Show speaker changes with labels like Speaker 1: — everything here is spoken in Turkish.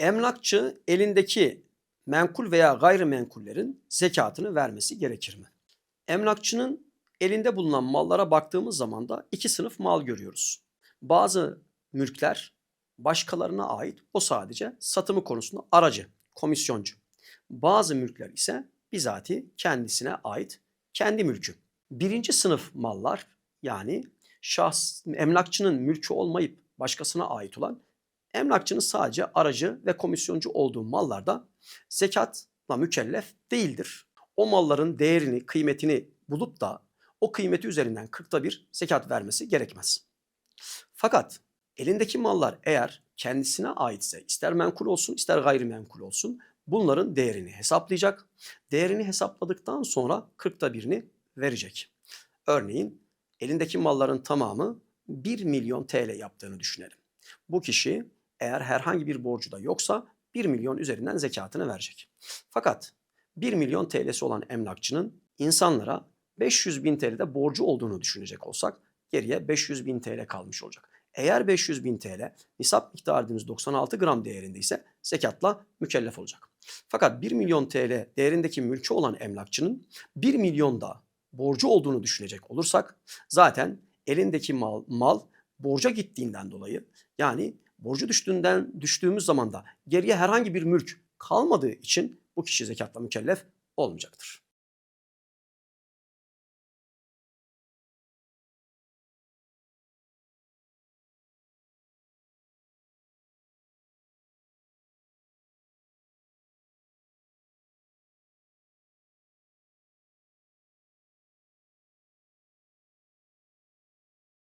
Speaker 1: Emlakçı elindeki menkul veya gayrimenkullerin zekatını vermesi gerekir mi? Emlakçının elinde bulunan mallara baktığımız zaman da iki sınıf mal görüyoruz. Bazı mülkler başkalarına ait, o sadece satımı konusunda aracı, komisyoncu. Bazı mülkler ise bizatihi kendisine ait kendi mülkü. Birinci sınıf mallar yani şahs, emlakçının mülkü olmayıp başkasına ait olan emlakçının sadece aracı ve komisyoncu olduğu mallarda zekatla mükellef değildir. O malların değerini, kıymetini bulup da o kıymeti üzerinden kırkta bir zekat vermesi gerekmez. Fakat elindeki mallar eğer kendisine aitse ister menkul olsun ister gayrimenkul olsun bunların değerini hesaplayacak. Değerini hesapladıktan sonra kırkta birini verecek. Örneğin elindeki malların tamamı 1 milyon TL yaptığını düşünelim. Bu kişi eğer herhangi bir borcu da yoksa 1 milyon üzerinden zekatını verecek. Fakat 1 milyon TL'si olan emlakçının insanlara 500 bin TL'de borcu olduğunu düşünecek olsak geriye 500 bin TL kalmış olacak. Eğer 500 bin TL nisap miktarı dediğimiz 96 gram değerinde ise zekatla mükellef olacak. Fakat 1 milyon TL değerindeki mülkü olan emlakçının 1 milyon da borcu olduğunu düşünecek olursak zaten elindeki mal, mal borca gittiğinden dolayı yani borcu düştüğünden düştüğümüz zaman da geriye herhangi bir mülk kalmadığı için bu kişi zekatla mükellef olmayacaktır.